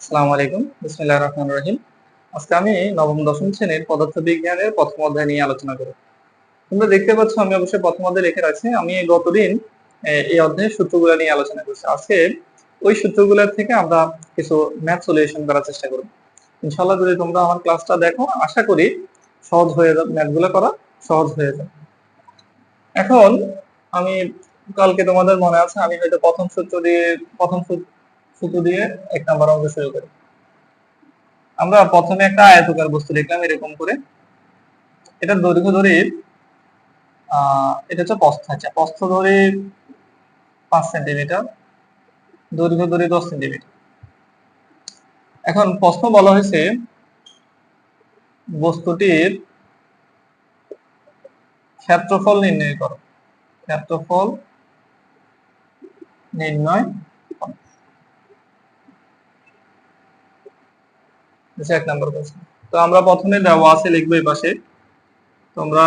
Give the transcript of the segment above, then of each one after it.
আসসালামু আলাইকুম। বিসমিল্লাহ রহমান রহিম। আজকে আমি নবম, দশম শ্রেণির প্রথম অধ্যায় নিয়ে আলোচনা করব। তোমরা দেখতে পাচ্ছ, আমি অবশ্যই প্রথম অধ্যায় লিখে রাখছি। আমি গতদিন এই অধ্যায়ের সূত্রগুলো নিয়ে আলোচনা করছি। আজকে ওই সূত্রগুলোর থেকে আমরা কিছু ম্যাথ সলিউশন করার চেষ্টা করব। ইনশাআল্লাহ যদি তোমরা আমার ক্লাসটা দেখো, আশা করি সহজ হয়ে যাবে, ম্যাথগুলো করা সহজ হয়ে যাবে। এখন আমি, কালকে তোমাদের মনে আছে, আমি হয়তো প্রথম সূত্র দিয়ে, প্রথম সূত্র সূত্র দিয়ে এক নাম্বার অঙ্ক শুরু করি। আমরা প্রথমে একটা আয়তকার বস্তু লিখলাম, এরকম করে। এটা দৈর্ঘ্য ধরে এটা হচ্ছে প্রস্থ আচ্ছা প্রস্থ ধরে পাঁচ সেন্টিমিটার দৈর্ঘ্য ধরে দশ সেন্টিমিটার এখন প্রশ্ন বলা হয়েছে, বস্তুটির ক্ষেত্রফল নির্ণয় করো। ক্ষেত্রফল নির্ণয় করো। আচ্ছা, এক নম্বর প্রশ্ন। তো আমরা প্রথমে দেওয়া আছে লিখব এই পাশে। তোমরা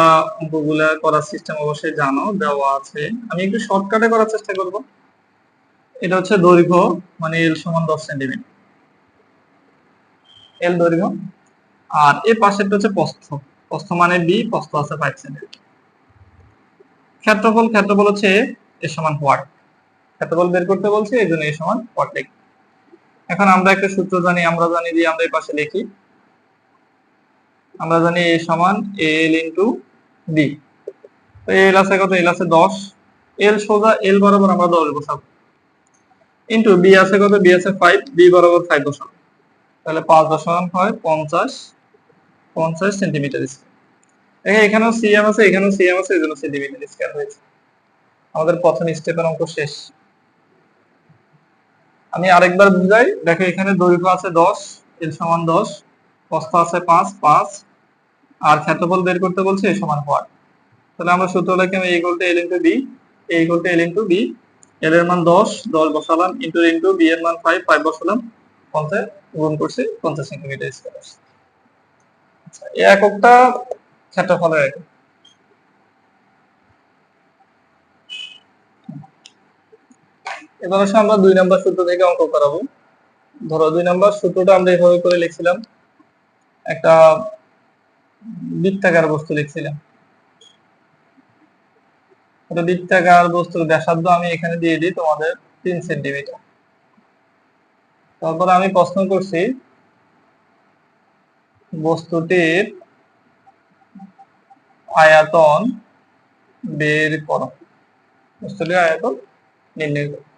করার সিস্টেম অবশ্যই জানো দেওয়া আছে। আমি একটু শর্টকাটে করার চেষ্টা করব। এটা হচ্ছে দৈর্ঘ্য মানে এল সমান দশ সেন্টিমিটার। এল দৈর্ঘ্য। আর এই পাশেরটা হচ্ছে প্রস্থ। প্রস্থ মানে বি প্রস্থ আছে ফাইভ সেন্টিমিটার। ক্ষেত্রফল ক্ষেত্রফল হচ্ছে এ সমান হোয়াট। ক্ষেত্রফল বের করতে বলছে এই জন্য এ সমান হোয়াট লিখি এখন আমরা একটা সূত্র জানি, আমরা জানি দিয়ে আমরা এই পাশে লিখি। আমরা জানি এ সমান এল ইন্টু ডি এল আছে কত? এল আছে দশ। এল সোজা এল বরাবর আমরা দশ বসাবো। ইন্টু বি আছে কত? বি আছে ফাইভ বি বরাবর ফাইভ বসাবো। তাহলে পাঁচ দশমিক হয় পঞ্চাশ পঞ্চাশ সেন্টিমিটার স্কোয়ার এখানেও সিএম আছে, এখানেও সিএম আছে, এই জন্য সেন্টিমিটার স্কোয়ার হয়েছে। আমাদের প্রথম স্টেপের অঙ্ক শেষ। আমি আরেকবার বুঝাই। দেখো, এখানে দৈর্ঘ্য আছে দশ, এর সমান দশ প্রস্থ আছে পাঁচ পাঁচ, আর ক্ষেত্রফল বের করতে বলছে এ সমান হোয়াট তাহলে আমরা সূত্র লিখলাম A equal to L into B A equal to L into B L এর মান দশ দশ বসালাম ইন্টু ইন্টু বি এর মান ফাইভ ফাইভ বসালাম, পঞ্চাশ, গুণ করছি পঞ্চাশ সেন্টিমিটার স্কোয়ার আচ্ছা এই এককটা ক্ষেত্রফলের একক এবার হচ্ছে আমরা দুই নাম্বার সূত্র থেকে অঙ্ক করাবো। ধরো দুই নাম্বার সূত্রটা আমরা এভাবে করে লিখছিলাম। একটা বৃত্তাকার বস্তু লিখছিলাম। একটা বৃত্তাকার বস্তুর ব্যাসার্ধ আমি এখানে দিয়ে দিই তোমাদের তিন সেন্টিমিটার। তারপর আমি প্রশ্ন করছি, বস্তুটির আয়তন বের করো। বস্তুটির আয়তন নির্ণয় করো।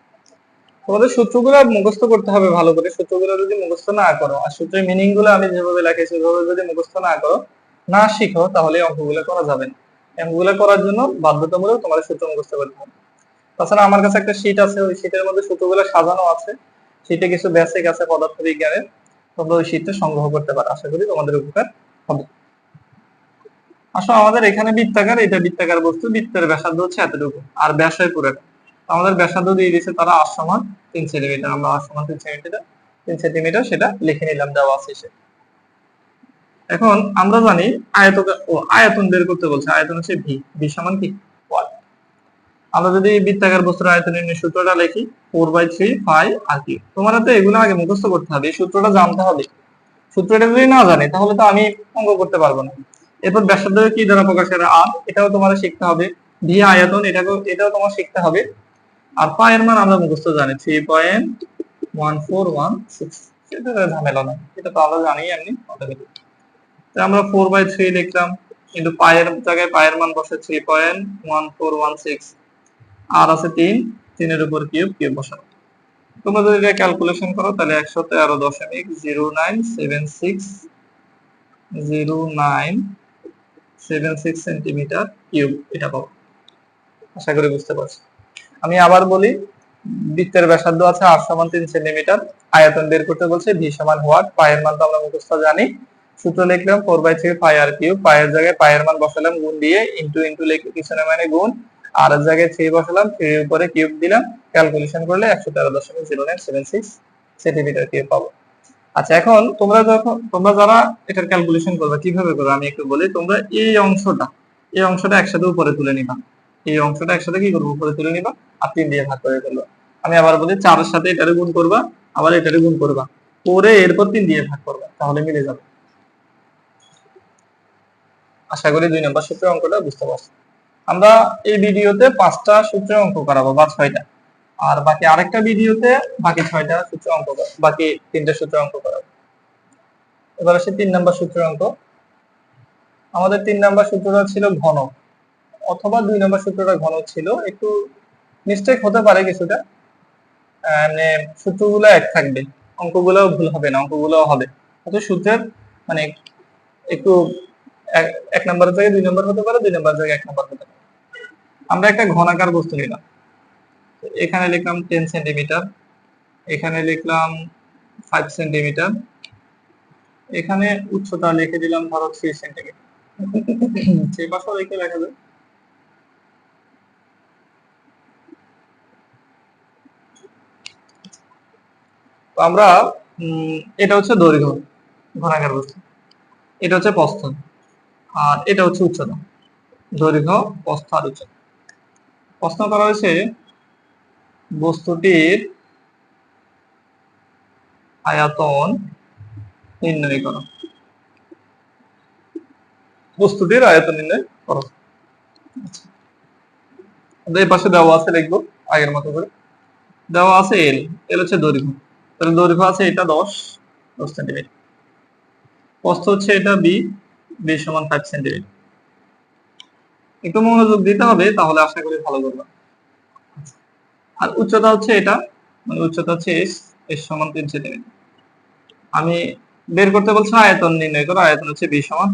তোমাদের সূত্রগুলো মুখস্থ করতে হবে ভালো করে। সূত্রগুলো যদি মুখস্থ না করো, আর সূত্রের মিনিংগুলো আমি যেভাবে লেখি সেভাবে যদি মুখস্থ না করো, না শিখো, তাহলে অঙ্কগুলো করা যাবে না। অঙ্কগুলো করার জন্য বাধ্যতামূলক তোমাদের সূত্র মুখস্থ করতে হবে। তাছাড়া আমার কাছে একটা শীট আছে, ওই শীটের মধ্যে সূত্রগুলো সাজানো আছে। শীটে কিছু বেসিক আছে পদার্থ বিজ্ঞানের। তোমরা ওই শীটটা সংগ্রহ করতে পারো। আশা করি তোমাদের উপকার হবে। আসলে আমাদের এখানে বৃত্তাকার। এটা বৃত্তাকার বস্তু। বৃত্তের ব্যাসার্ধ হচ্ছে এতটুকু। আর ব্যাসের পুরো আমাদের ব্যাসার্ধ দিয়ে দিয়েছে তারা আর সমান তিন সেন্টিমিটার। আমরা সমান তিন সেন্টিমিটার তিন সেন্টিমিটার সেটা লিখে নিলাম দেওয়া আছে এখন আমরা জানি আয়ত ও আয়তন বের করতে বলছে, আয়তন হচ্ছে ভি ভি সমান কি? ওয়াট। আমরা যদি বৃত্তাকার বস্তুর আয়তন নির্ণয় সূত্রটা লিখি four by three five r কি। তোমার তো এগুলো আগে মুখস্থ করতে হবে, এই সূত্রটা জানতে হবে। সূত্রটা যদি না জানি, তাহলে তো আমি অঙ্ক করতে পারব না। এরপর ব্যাসার্ধ কি দ্বারা প্রকাশ করে? আর, এটাও তোমার শিখতে হবে। ভি আয়তন, এটাকেও, এটাও তোমার শিখতে হবে। আর পায়ের মান আমরা মুখস্থ জানি three point one four one six সেটা ঝামেলা না এটা তো আমরা জানি এমনি আমরা ফোর বাই থ্রি লিখলাম, কিন্তু পায়ের জায়গায় পায়ের মান বসে three point one four one six r আছে তিন, তিনের উপর কিউব কিউব বসানো। তোমরা যদি এটা ক্যালকুলেশন করো, তাহলে একশো তেরো দশমিক zero nine seven six zero nine seven six centimetre cube এটা পাবো। আশা করি বুঝতে পারছি। আমি আবার বলি, বৃত্তের ব্যাসার্ধ আছে আট সমান তিন সেন্টিমিটার। আয়তন বের করতে বলছে ভি সমান হোয়াট পায়ের মান তো আমরা মুখস্থ জানি। সূত্র লিখলাম four by three pi r cube. পায়ের জায়গায় পায়ের মান বসালাম গুণ দিয়ে ইন্টু ইন্টু লিখে পিছনে মানে গুণ। আর জায়গায় থ্রি বসালাম থ্রির উপরে কিউব দিলাম। ক্যালকুলেশন করলে একশো তেরো দশমিক zero nine seven six centimetre cube পাবো। আচ্ছা এখন তোমরা যখন তোমরা যারা এটার ক্যালকুলেশন করবে, কীভাবে করবে? আমি একটু বলি, তোমরা এই অংশটা এই অংশটা একসাথে উপরে তুলে নিবা। এই অংশটা একসাথে কি করব? উপরে তুলে নিবা আর তিন দিয়ে ভাগ করে ফেলবা। আমি আবার বলি চারের সাথে এটারে গুণ করবা, আবার এটারে গুণ করবা। করে এরপর তিন দিয়ে ভাগ করবে, তাহলে মিলে যাবে। আশা করি দুই নম্বর সূত্রের অঙ্কটা বুঝতে পারছ। আমরা এই ভিডিওতে পাঁচটা সূত্রের অঙ্ক করাবো, বা ছয়টা। আর বাকি আরেকটা ভিডিওতে বাকি ছয়টা সূত্র অঙ্ক বাকি তিনটা সূত্র অঙ্ক করাবো। এবার আসে তিন নম্বর সূত্রের অঙ্ক। আমাদের তিন নম্বর সূত্রটা ছিল ঘন অথবা দুই নম্বর সূত্রটা ঘন ছিল, একটু মিস্টেক হতে পারে কিছুটা। মানে সূত্রগুলো এক থাকবে। অঙ্কগুলো ভুল হবে না অঙ্কগুলো হবে। অত সূত্রের মানে একটু এক- নম্বর জায়গায় দুই নম্বর হতে পারে, দুই নম্বর জায়গায় এক নম্বর হতে পারে। আমরা একটা ঘনাকার বস্তু নিলাম। এখানে লিখলাম টেন সেন্টিমিটার এখানে লিখলাম ফাইভ সেন্টিমিটার এখানে উচ্চতা লিখে দিলাম ধরো থ্রি সেন্টিমিটার সেই পাশেও লিখে লেখা যায় তো আমরা এটা হচ্ছে দৈর্ঘ্য, ঘনাকার বস্তু। এটা হচ্ছে প্রস্থ আর এটা হচ্ছে উচ্চতা, দৈর্ঘ্য, প্রস্থ আর উচ্চতা। প্রশ্ন করা হয়েছে, বস্তুটির আয়তন নির্ণয় করো। বস্তুটির আয়তন নির্ণয় করো। আচ্ছা। এই পাশে দেওয়া আছে, লিখব, আগের মতো করে। দেওয়া আছে এল এল হচ্ছে দৈর্ঘ্য। তাহলে দৈর্ঘ্য আছে এটা দশ দশ সেন্টিমিটার প্রস্থ হচ্ছে এটা একটু মনোযোগ দিতে হবে, তাহলে আশা করি ভালো করবে। আর উচ্চতা হচ্ছে এটা মানে উচ্চতা হচ্ছে আমি বের করতে বলছি আয়তন নির্ণয় করো, আয়তন হচ্ছে বি সমান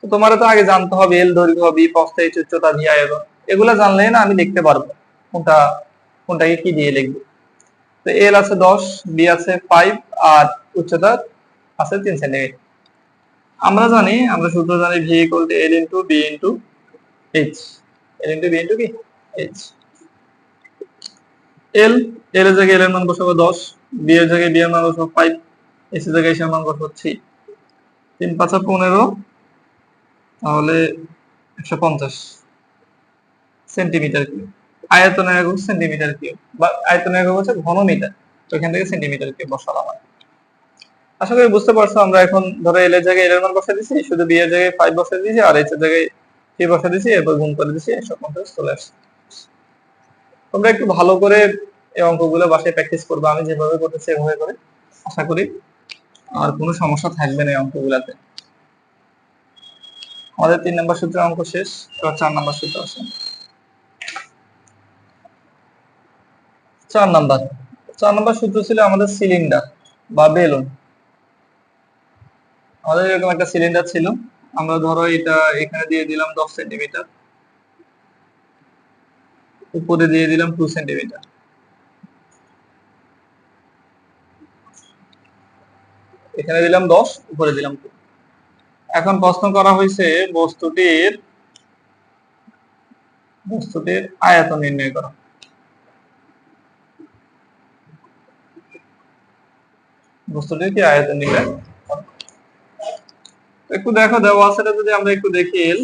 তো তোমার তো আগে জানতে হবে এল দৈর্ঘ্য বি প্রস্থ উচ্চতা ভি আয়তন, এগুলা জানলে না আমি লিখতে পারব। কোনটা, কোনটাকে কি দিয়ে লিখব? তো এল আছে দশ বি আছে ফাইভ আর উচ্চতা আছে তিন সেন্টিমিটার আমরা জানি, আমরা সূত্র জানি V equal to L into B into H L into B into কি? এইচ এল এল এর জায়গায় এল এর মান বসাবো দশ বি এর জায়গায় বি এর মান বসাবো ফাইভ এইচ এর জায়গায় এইচ এর মান বসাবো থ্রি তিন পাঁচা পনেরো, তাহলে একশো পঞ্চাশ সেন্টিমিটার কিউব আয়তনের একক সেন্টিমিটার কিউব বা আয়তনের একক হচ্ছে ঘনমিটার। তো এখান থেকে সেন্টিমিটার কিউব বসালাম আর আশা করি বুঝতে পারছ, আমরা এখন ধরো এল এর জায়গায় এল এর মান বসে দিছি, শুধু বি এর জায়গায় ফাইভ বসে দিয়েছি আর এইচ এর জায়গায় থ্রি বসে দিয়েছি এরপর গুণ করে দিয়েছি একশো পঞ্চাশ চলে আসছে। তোমরা একটু ভালো করে এই অঙ্কগুলো বাসায় প্র্যাকটিস করবে, আমি যেভাবে করতেছি সেভাবে করে। আশা করি আর কোনো সমস্যা থাকবে না এই অঙ্কগুলাতে। আমাদের তিন নম্বর সূত্রের অঙ্ক শেষ চার নম্বর সূত্র আছে। চার নাম্বার। চার নাম্বার সূত্র ছিল আমাদের সিলিন্ডার বা বেলুন। আমাদের এরকম একটা সিলিন্ডার ছিল। আমরা ধরো এটা এখানে দিয়ে দিলাম দশ সেন্টিমিটার উপরে দিয়ে দিলাম টু সেন্টিমিটার এখানে দিলাম দশ, উপরে দিলাম টু এখন প্রশ্ন করা হয়েছে বস্তুটির বস্তুটির আয়তন নির্ণয় করা। বস্তুটির কি আয়তন নির্ণয় একটু দেখো, দেওয়া আছে এটা যদি আমরা একটু দেখি, এল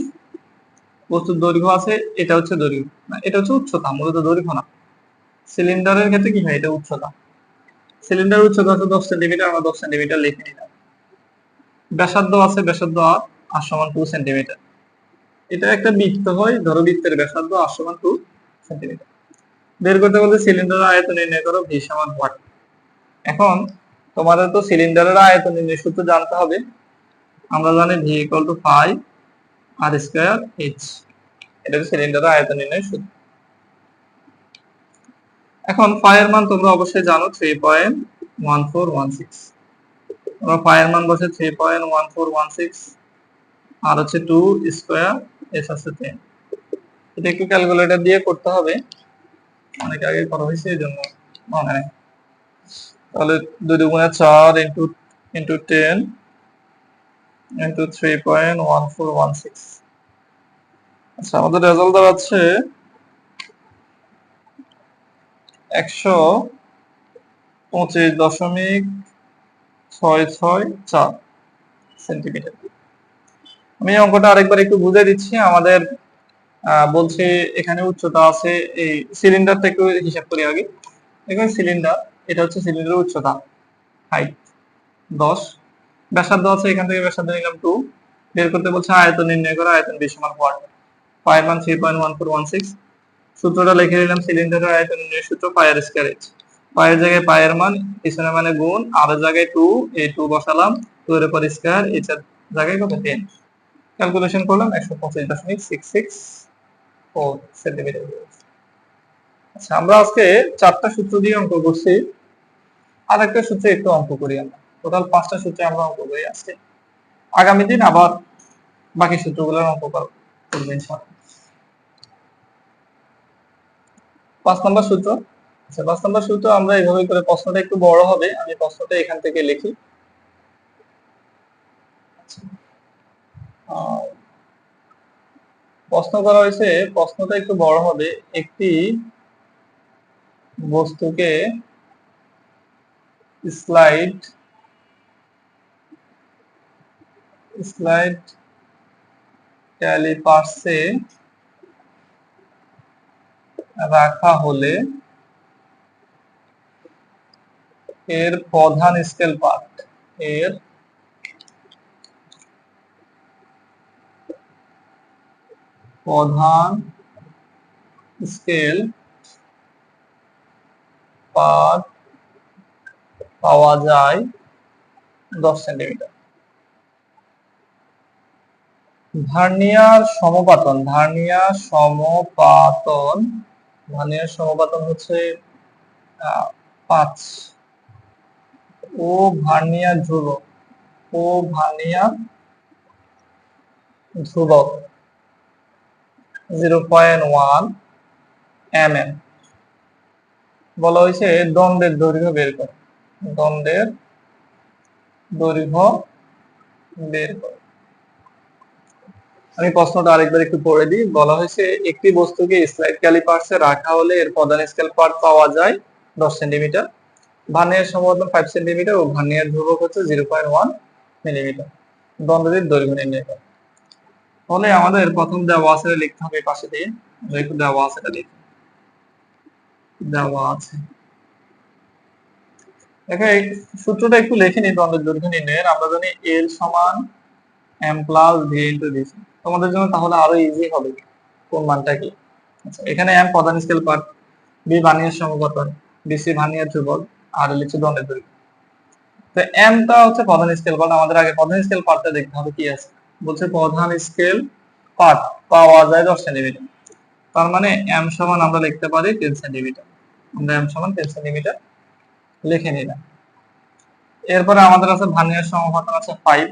বস্তুর দৈর্ঘ্য আছে, এটা হচ্ছে দৈর্ঘ্য। না, এটা হচ্ছে উচ্চতা, মূলত দৈর্ঘ্য না। সিলিন্ডারের ক্ষেত্রে কি হয়? এটা উচ্চতা। সিলিন্ডার উচ্চতা দশ সেন্টিমিটার, আমরা দশ সেন্টিমিটার লিখে নিলাম। ব্যাসার্ধ আছে, ব্যাসার্ধ আর আর সমান টু সেন্টিমিটার। এটা একটা বৃত্ত হয়, ধরো বৃত্তের ব্যাসার্ধ আর সমান টু সেন্টিমিটার। বের করতে বলতে সিলিন্ডারের আয়তন নির্ণয় করো ভি সমান ওয়াট এখন তোমাদের তো সিলিন্ডারের আয়তন নির্ণয় সূত্র জানতে হবে। আমরা জানি V equal to five r square H এটা সিলিন্ডারের আয়তন নির্ণয় সূত্র। এখন ফাইয়ের মান তোমরা অবশ্যই জানো three point one four one six তোমরা ফাইয়ের মান বসে three point one four one six r হচ্ছে টু স্কোয়ার এস আছে টেন এটা একটু ক্যালকুলেটর দিয়ে করতে হবে। অনেক আগে করা হয়েছে, এই জন্য মনে নেই। তাহলে দুই দুগুণে চার into into ten into three point one four one six আচ্ছা আমাদের রেজাল্ট দাঁড়াচ্ছে একশো পঁচিশ দশমিক ছয় ছয় চার সেন্টিমিটার আমি অঙ্কটা আরেকবার একটু বুঝে দিচ্ছি। আমাদের বলছে এখানে উচ্চতা আছে এই সিলিন্ডার থেকে হিসাব করি আগে। এখানে সিলিন্ডার এটা হচ্ছে সিলিন্ডারের উচ্চতা। হাইট দশ। ব্যাসার্ধ আছে এখান থেকে ব্যাসার্ধ নিলাম টু বের করতে বলছে আয়তন নির্ণয় করা, আয়তন বিশ সমান watt five three point one four one six সূত্রটা লিখে নিলাম সিলিন্ডারের আয়তন নির্ণয় সূত্র পায়ের এইচ পায়ের জায়গায় পায়ের মান পিছনে মানে গুণ, আর জায়গায় টু এই টু বসালাম টু এর উপর স্কয়ার এর জায়গায় কত? টেন ক্যালকুলেশন করলাম একশো পঁচিশ দশমিক সিক্স সিক্স ফোর সেন্টিমিটার আচ্ছা আমরা আজকে চারটা সূত্র দিয়ে অঙ্ক করছি। আর একটা সূত্রে একটু অঙ্ক করি আমরা। টোটাল পাঁচটা সূত্রে আমরা অঙ্ক করি আজকে। আগামী দিন আবার বাকি সূত্রগুলোর অঙ্ক করব করব ইনশাআল্লাহ। পাঁচ নম্বর সূত্র। আচ্ছা পাঁচ নম্বর সূত্র আমরা এইভাবে করে প্রশ্নটা একটু বড় হবে। আমি প্রশ্নটা এখান থেকে লিখি। আচ্ছা। প্রশ্ন করা হয়েছে, প্রশ্নটা একটু বড় হবে। একটি বস্তুকে স্লাইড স্লাইড ক্যালিপার্সে রাখা হলে এর প্রধান স্কেল পার্ট এর প্রধান স্কেল পার্ট পাওয়া যায় দশ সেন্টিমিটার। ভার্নিয়ার সমপাতন ভার্নিয়ার সমপাতন ভার্নিয়ার সমপাতন হচ্ছে পাঁচ। ও ভার্নিয়ার ধ্রুবক ও ভার্নিয়ার ধ্রুবক, zero point one M M বলা হয়েছে দণ্ডের দৈর্ঘ্য বের করো। দণ্ডের দৈর্ঘ্য বের করো। আমি প্রশ্নটা আরেকবার একটু পড়ে দিই। বলা হয়েছে, একটি বস্তুকে স্লাইড ক্যালিপার্সে রাখা হলে এর প্রধান স্কেল পার্ট পাওয়া যায় দশ সেন্টিমিটার। ভার্নিয়ার সম্ভবত ফাইভ সেন্টিমিটার ও ভার্নিয়ার ধ্রুবক হচ্ছে জিরো পয়েন্ট ওয়ান মিলিমিটার। দণ্ডটির দৈর্ঘ্য নির্ণয় করে। তাহলে আমাদের প্রথম দেওয়া আছে লিখতে হবে পাশে দিয়ে। একটু দেওয়া আছে এটা লিখি দেওয়া আছে। দেখো, এই সূত্রটা একটু লিখে নিই দণ্ডের দৈর্ঘ্য নির্ণয়ের আমরা জানি এল সমান এম প্লাস ভি ইন্টু তোমাদের জন্য তাহলে আরও ইজি হবে কোন মানটা কি? আচ্ছা এখানে এম প্রধান স্কেল পার্ট বি ভার্নিয়ার সমপতন ডিসি ভার্নিয়ার ধ্রুবক আর লিখছে দণ্ডের দৈর্ঘ্য। তো এমটা হচ্ছে প্রধান স্কেল পার্ট আমাদের আগে প্রধান স্কেল পার্টটা দেখতে হবে কি আছে। বলছে প্রধান স্কেল পার্ট পাওয়া যায় দশ সেন্টিমিটার। তার মানে এম সমান আমরা লিখতে পারি টেন সেন্টিমিটার। আমরা এম সমান টেন সেন্টিমিটার লিখে নিলাম। এরপরে আমাদের আছে ভার্নিয়ার সমপতন আছে ফাইভ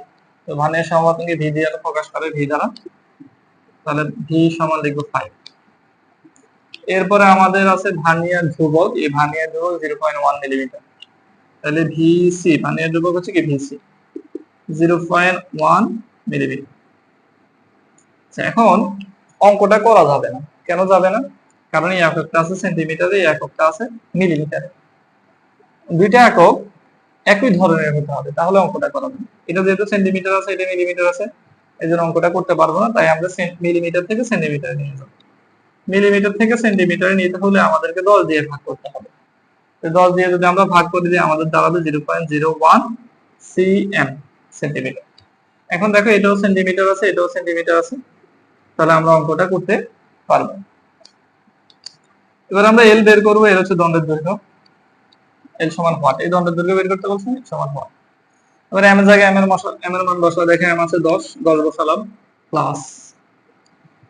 তো ভার্নিয়ার সমপতনকে ভি দিয়ে প্রকাশ করে ভি দ্বারা। তাহলে ভি সমান লিখব ফাইভ এরপরে আমাদের আছে ভার্নিয়ার ধ্রুবক। এই ভার্নিয়ার ধ্রুবক জিরো পয়েন্ট ওয়ান মিলিমিটার তাহলে ভিসি ভার্নিয়ার ধ্রুবক হচ্ছে কি VC zero point one millimetre এখন অঙ্কটা করা যাবে না। কেন যাবে না? কারণ এই এককটা আছে সেন্টিমিটারে এই এককটা আছে মিলিমিটারে দুইটা একক একই ধরনের হতে হবে, তাহলে অঙ্কটা করা এটা যেহেতু সেন্টিমিটার আছে, এটা মিলিমিটার আছে এই জন্য অঙ্কটা করতে পারব না, তাই আমরা মিলিমিটার থেকে সেন্টিমিটার নিয়ে যাব মিলিমিটার থেকে সেন্টিমিটারে নিতে হলে আমাদেরকে দশ দিয়ে ভাগ করতে হবে। দশ দিয়ে যদি আমরা ভাগ করে দিই, আমাদের দাঁড়াবে zero point zero one C M centimetre এখন দেখো এটাও সেন্টিমিটার আছে, এটাও সেন্টিমিটার আছে। তাহলে আমরা অঙ্কটা করতে পারব এবার আমরা এল বের করব এর হচ্ছে দণ্ডের দৈর্ঘ্য। এল সমান হোয়াট এই দণ্ডের দৈর্ঘ্য বের করতে বলছে সমান হোয়াট এবার এম এর জায়গায় এম এর মশা এম এর মান বসা দেখে এম আছে দশ দশ বসালাম প্লাস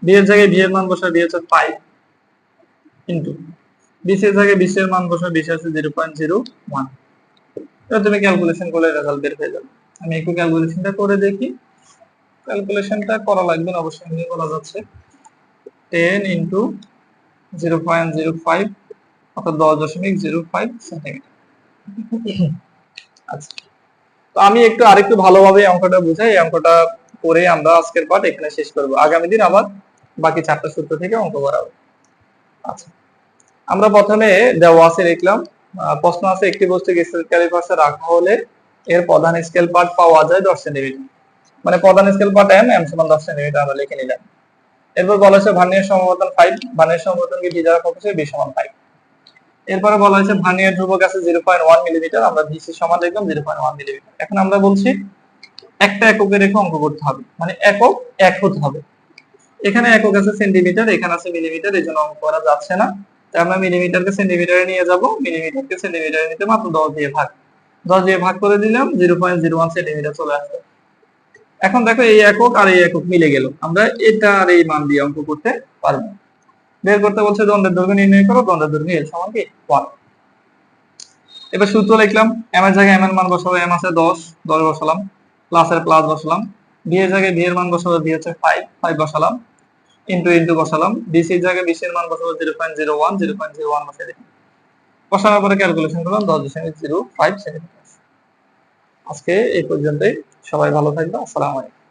বি এর জায়গায় বি এর মান বসা বি হচ্ছে ফাইভ ইন্টু বিশ এর জায়গায় বিশ এর মান বসা বিশ আছে জিরো পয়েন্ট জিরো ওয়ান এবার তুমি ক্যালকুলেশন করলে রেজাল্ট বের হয়ে যাবে। আমি একটু ক্যালকুলেশনটা করে দেখি। ক্যালকুলেশনটা করা লাগবে অবশ্যই এমনি বলা যাচ্ছে। টেন ইন্টু জিরো পয়েন্ট অর্থাৎ দশ দশমিক আচ্ছা। তো আমি একটু আরেকটু ভালোভাবে অঙ্কটা বুঝাই অঙ্কটা করে আমরা আজকের পাঠ এখানে শেষ করব। আগামী দিন আবার বাকি চারটা সূত্র থেকে অঙ্ক করাবো। আচ্ছা। আমরা প্রথমে দেওয়া আছে লিখলাম প্রশ্ন আছে, একটি বস্তুকে স্কেল ক্যালিপার্সে রাখা হলে এর প্রধান স্কেল পার্ট পাওয়া যায় দশ সেন্টিমিটার। মানে প্রধান স্কেল পার্ট এম এম সমান দশ সেন্টিমিটার আমরা লিখে নিলাম। এরপর বলা হচ্ছে ভার্নিয়ার সমবর্তন ফাইভ ভার্নিয়ার সমবর্তনকে ভি দ্বারা প্রকাশ বি সমান ফাইভ এরপরে বলা হয়েছে ভার্নিয়ার ধ্রুবক আছে জিরো পয়েন্ট ওয়ান মিলিমিটার আমরা ভিসি সমান লিখলাম জিরো পয়েন্ট ওয়ান মিলিমিটার এখন আমরা বলছি একটা এককে রেখে অঙ্ক করতে হবে মানে একক এক হতে হবে। এখানে একক আছে সেন্টিমিটার এখানে আছে মিলিমিটার এই জন্য অঙ্ক করা যাচ্ছে না। তাই আমরা মিলিমিটারকে সেন্টিমিটারে নিয়ে যাব মিলিমিটারকে সেন্টিমিটারে নিতে মাত্র দশ দিয়ে ভাগ। দশ দিয়ে ভাগ করে দিলাম zero point zero one centimetre চলে আসবে এখন দেখো এই একক আর এই একক মিলে গেল। আমরা এটা আর এই মান দিয়ে অঙ্ক করতে পারব বের করতে বলছে দ্বন্দ্বের দৈর্ঘ্য নির্ণয় করো, দ্বন্দ্বের দৈর্ঘ্য এল সমান কি? ওয়ান এবার সূত্র লিখলাম এম এর জায়গায় এম এর মান বসাবো এম আছে দশ দশ বসালাম প্লাস এর প্লাস বসালাম বি এর জায়গায় বি এর মান বসাবো বি হচ্ছে ফাইভ ফাইভ বসালাম ইন্টু ইন্টু বসালাম বিসির জায়গায় বিসির মান বসাবো zero point zero one zero point zero one বসে দিলাম। বসানোর পরে ক্যালকুলেশন করলাম দশ দশমিক জিরো ফাইভ সেন্টিমিটার আজকে এই পর্যন্তই। সবাই ভালো থাকবে আসসালামু আলাইকুম